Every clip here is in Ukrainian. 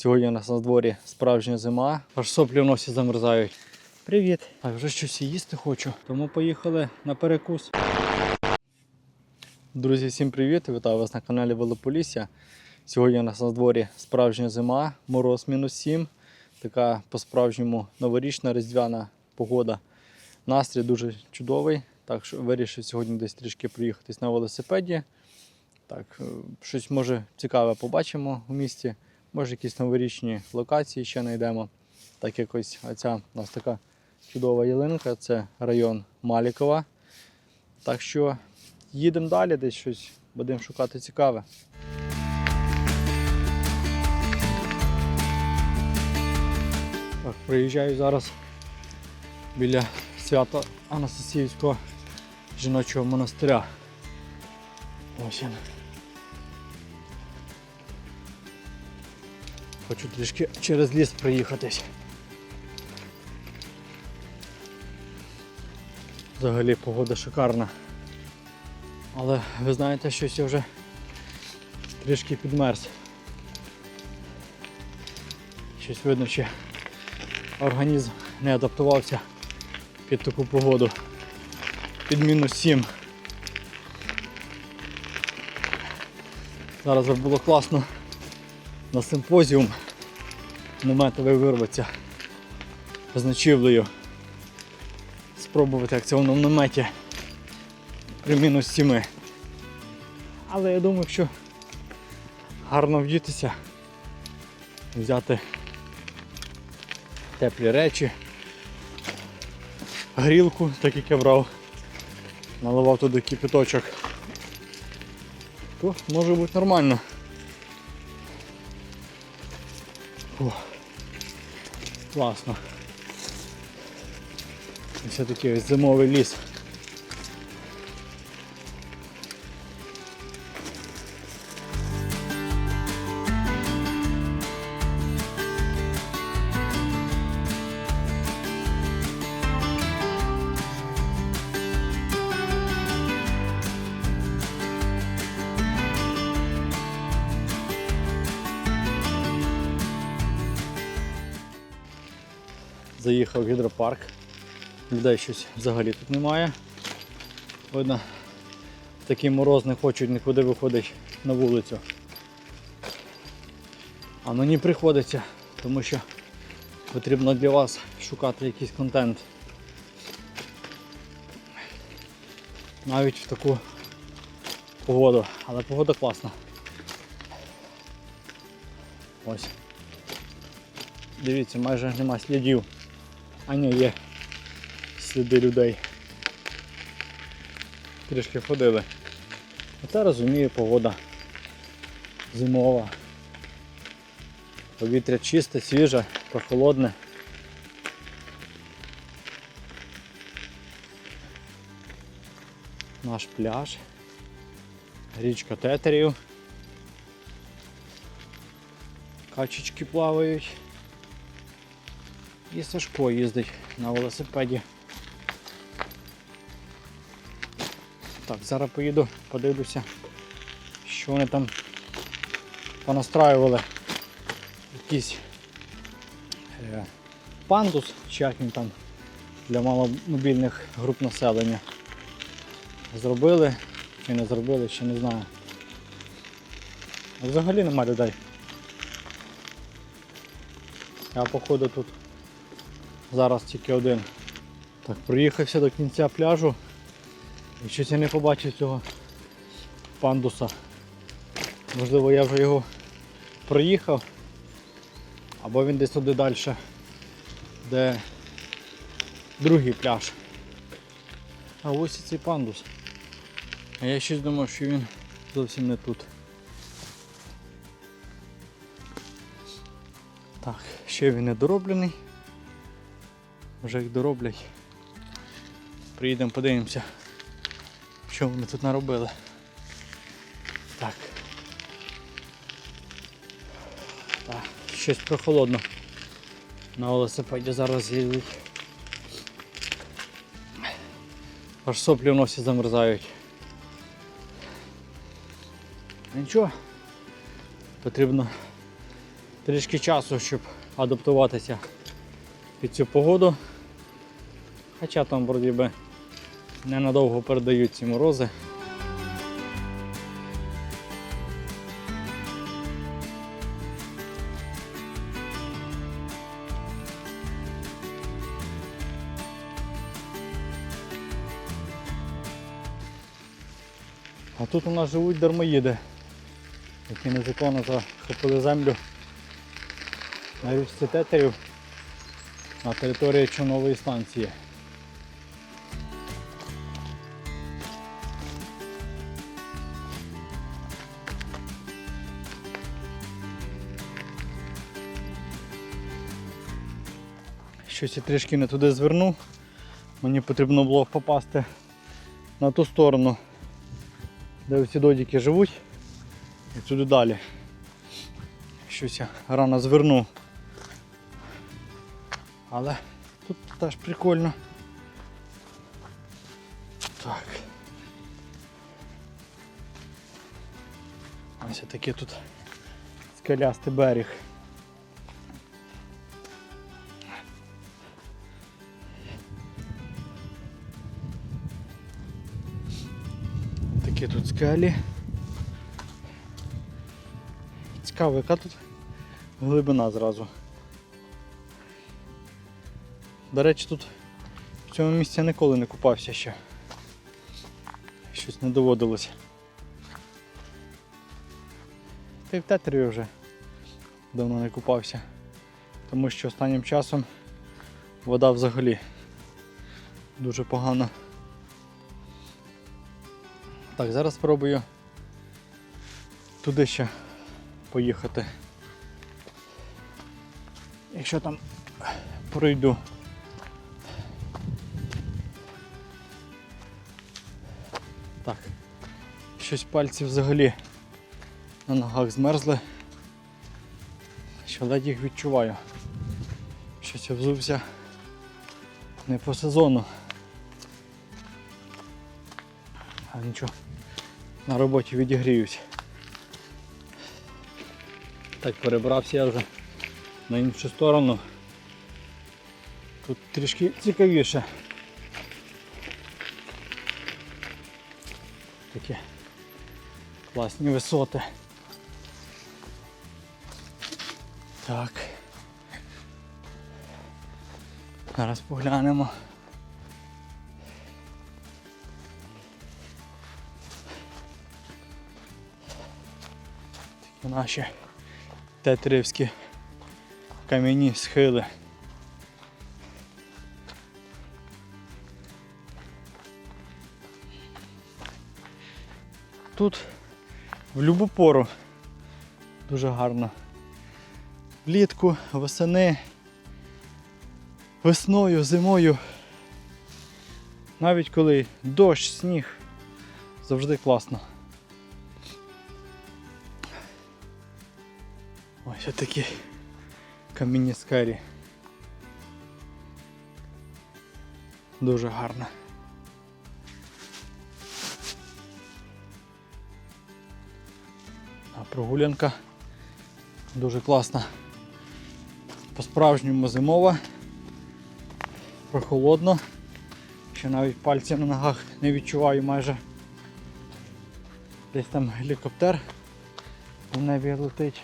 Сьогодні у нас на дворі справжня зима, аж соплі в носі замерзають. Привіт! Так, вже щось їсти хочу, тому поїхали на перекус. Друзі, всім привіт! Вітаю вас на каналі Велополісся. Сьогодні у нас на дворі справжня зима, мороз мінус 7. Така по-справжньому новорічна різдвяна погода. Настрій дуже чудовий. Так що вирішив сьогодні десь трішки проїхатись на велосипеді. Так, е, щось може цікаве побачимо у місті. Може якісь новорічні локації ще знайдемо. Так якось оця у нас така чудова ялинка, це район Малікова. Так що їдемо далі, десь щось будемо шукати цікаве. Так, приїжджаю зараз біля свята Анастасіївського жіночого монастиря. Ось він. Хочу трішки через ліс проїхатись. Взагалі погода шикарна. Але ви знаєте, щось я вже трішки підмерз. Щось видно, ще організм не адаптувався під таку погоду. Під мінус 7. Зараз було класно на симпозіум наметовий вирватися з ночівлею. Спробувати, як це воно в наметі при мінус 7. Але я думаю, що гарно вдітися, взяти теплі речі, грілку, так як я брав, наливав туди кипяточок, то може бути нормально. Класно. Ось такий ось зимовий ліс. Заїхав в гідропарк. Людей щось взагалі тут немає. Видно, такий мороз не хочуть нікуди виходити на вулицю. А мені приходиться, тому що потрібно для вас шукати якийсь контент. Навіть в таку погоду, але погода класна. Ось. Дивіться, майже нема слідів. А ні, є сліди людей. Трішки ходили. Оце розумію, погода зимова. Повітря чисте, свіже, прохолодне. Наш пляж. Річка тетерів. Качечки плавають. І Сашко їздить на велосипеді. Так, зараз поїду, подивлюся, що вони там понастраювали. Якийсь е, пандус, чи як він там для маломобільних груп населення. Зробили чи не зробили, ще не знаю. Взагалі нема людей. Я походу тут Зараз тільки один. Так, проїхався до кінця пляжу. І щось я не побачив цього пандуса. Можливо я вже його проїхав. Або він десь туди далі, де другий пляж. А ось і цей пандус. А я щось думав, що він зовсім не тут. Так, ще він не дороблений. Вже їх дороблять. Приїдемо, подивимося, що вони тут наробили. Так. Так, щось прохолодно. На велосипеді зараз їздить. Аж соплі в носі замерзають. Нічого. Потрібно трішки часу, щоб адаптуватися під цю погоду. Хоча там вроді би ненадовго передають ці морози. А тут у нас живуть дармоїди, які незаконно захопили землю на річці на території човнової станції. Щось я трішки не туди звернув. Мені потрібно було попасти на ту сторону, де всі додіки живуть, і туди далі. Щось я рано звернув. Але тут теж прикольно. Так. Ось такий тут скелястий берег. Скелі. Цікаво, яка тут глибина зразу. До речі, тут в цьому місці я ніколи не купався ще. Щось не доводилося. Та й в тетері вже давно не купався. Тому що останнім часом вода взагалі дуже погана. Так, зараз спробую туди ще поїхати. Якщо там пройду. Так, щось пальці взагалі на ногах змерзли. Що ледь їх відчуваю. Щось я взувся не по сезону. Нічого, на роботі відігріюсь. Так, перебрався я вже на іншу сторону. Тут трішки цікавіше. Такі класні висоти. Так. Зараз поглянемо. Наші тетрівські кам'яні схили. Тут в любу пору дуже гарно. Влітку, восени, весною, зимою. Навіть коли дощ, сніг, завжди класно. Ось такі камінні скарі. Дуже гарно. А прогулянка дуже класна. По-справжньому зимова, прохолодно, що навіть пальці на ногах не відчуваю майже. Десь там гелікоптер в небі летить.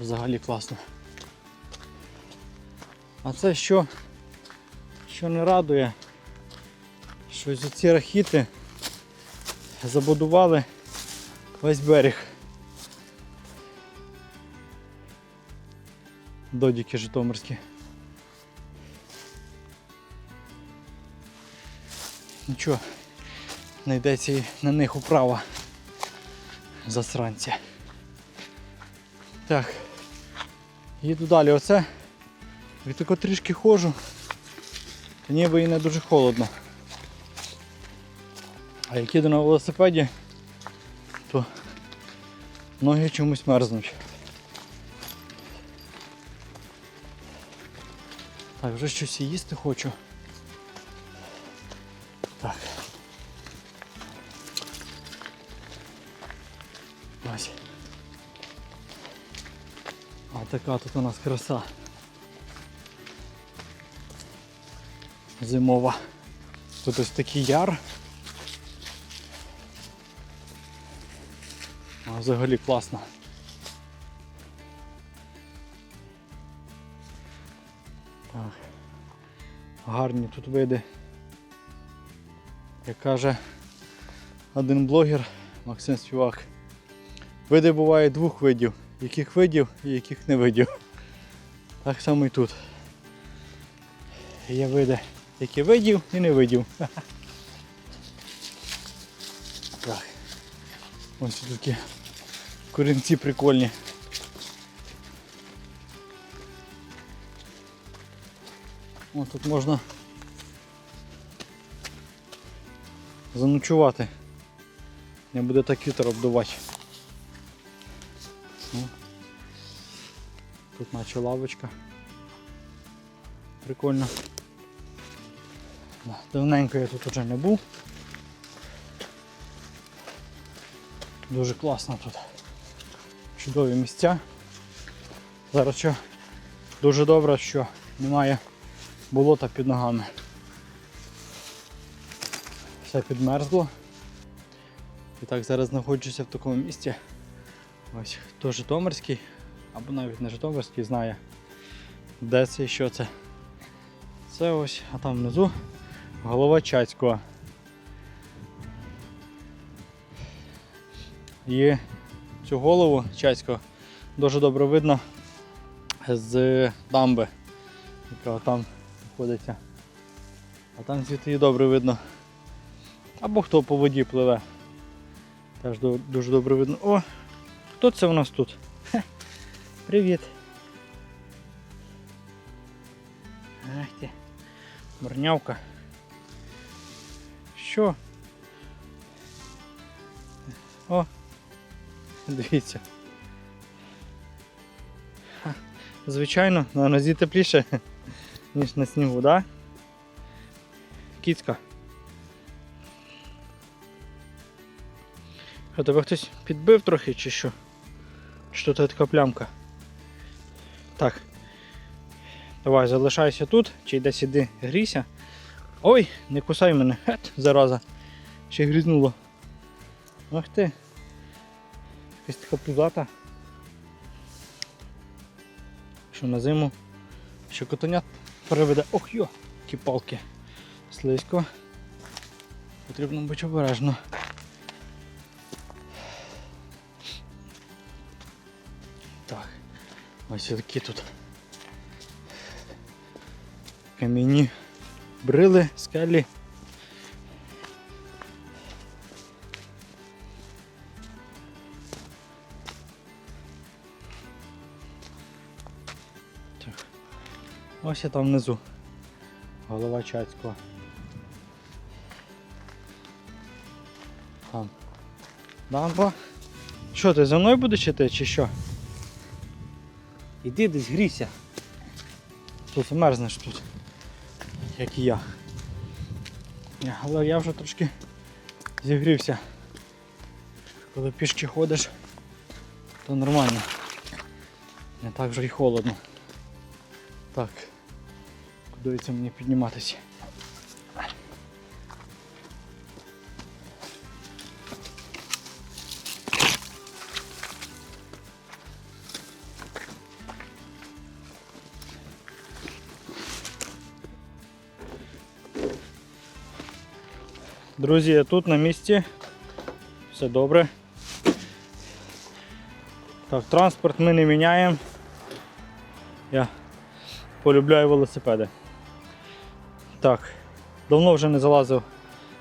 Взагалі класно. А це що, що не радує, що ці рахіти забудували весь берег. Додіки Житомирські. Нічого, знайдеться і на них управа засранці. Так, їду далі оце. І тако трішки ходжу, ніби і не дуже холодно. А як їду на велосипеді, то ноги чомусь мерзнуть. Так, вже щось і їсти хочу. Так. Ось. А така тут у нас краса. Зимова. Тут ось такий яр. А взагалі класно. Так. Гарні тут види. Як каже один блогер Максим Співак. Види буває двох видів. Яких видів і яких не видів. Так само і тут. Є види, які видів і не видів. Так. Ось такі корінці прикольні. О, тут можна заночувати. Не буде так вітер обдувати. О. Тут наче лавочка. Прикольно. Давненько я тут уже не був. Дуже класно тут. Чудові місця. Зараз що дуже добре, що немає болота під ногами. Все підмерзло. І так зараз знаходжуся в такому місці. Ось хто Житомирський, або навіть не Житомирський знає, де це і що це. Це ось, а там внизу голова Чацького. І цю голову Чацького дуже добре видно з дамби, яка там знаходиться. А там звідти її добре видно. Або хто по воді пливе. Теж дуже добре видно. О! Хто це у нас тут? Хе, Привіт. Ах ти. Морнявка. Що? О! Дивіться. Звичайно, на нозі тепліше, ніж на снігу, да? Кіцька. А тебе хтось підбив трохи чи що? Чи то така плямка? Так. Давай, залишайся тут, чи йде сюди грійся. Ой, не кусай мене, Хет, зараза. Ще грізнуло. Ах ти. Якась така пузата. Що на зиму? Що котенят переведе. Ох йо, які палки. Слизько. Потрібно бути обережно. Так, ось такі тут кам'яні брили, скелі. Так. Ось я там внизу. Голова Чацького. Там. Дамба. Що ти за мною будеш іти чи що? Іди десь грійся. Тут мерзнеш тут, як і я. Але я вже трошки зігрівся. Коли пішки ходиш, то нормально. Не так вже й холодно. Так. Куди це мені підніматися? Друзі, я тут на місці. Все добре. Так, транспорт ми не міняємо. Я полюбляю велосипеди. Так, давно вже не залазив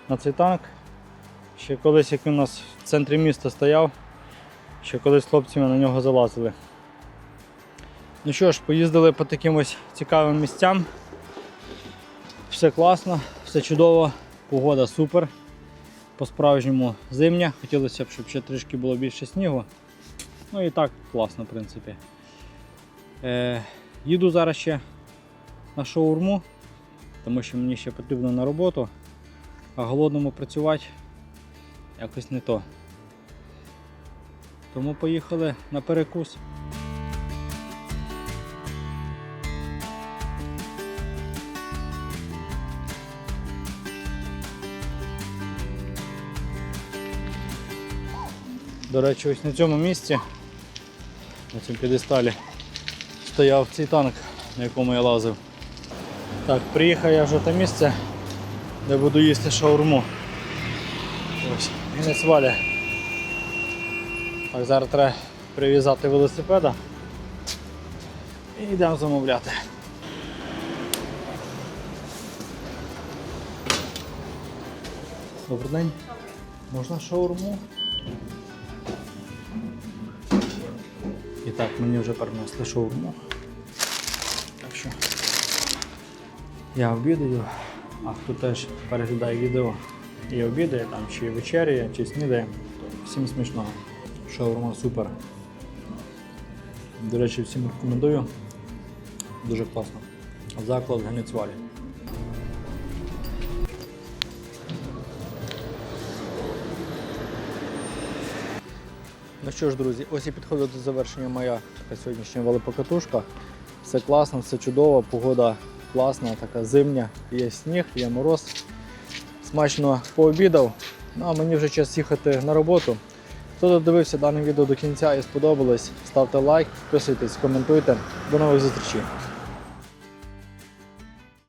на цей танк. Ще колись, як він у нас в центрі міста стояв, ще колись хлопцями на нього залазили. Ну що ж, поїздили по таким ось цікавим місцям. Все класно, все чудово, погода супер. По-справжньому зимня. Хотілося б, щоб ще трішки було більше снігу. Ну і так класно, в принципі. Е, їду зараз ще на шаурму, тому що мені ще потрібно на роботу, а голодному працювати якось не то. Тому поїхали на перекус. До речі, ось на цьому місці, на цьому підесталі, стояв цей танк, на якому я лазив. Так, приїхав я вже в те місце, де буду їсти шаурму. Ось, гінець валя. Так, зараз треба прив'язати велосипеда і йдемо замовляти. Добрий день. Можна шаурму? Так, мені вже принесли шаурму. Так що я обідаю, а хто теж переглядає відео і обідає, там, чи вечеряє, чи снідає, то всім смачного. Шаурма супер. До речі, всім рекомендую. Дуже класно. Заклад Генецвалі. Ну що ж, друзі, ось і підходить до завершення моя сьогоднішня велопокатушка. Все класно, все чудово, погода класна, така зимня, є сніг, є мороз. Смачно пообідав. Ну а мені вже час їхати на роботу. Хто додивився дане відео до кінця і сподобалось, ставте лайк, підписуйтесь, коментуйте. До нових зустрічей.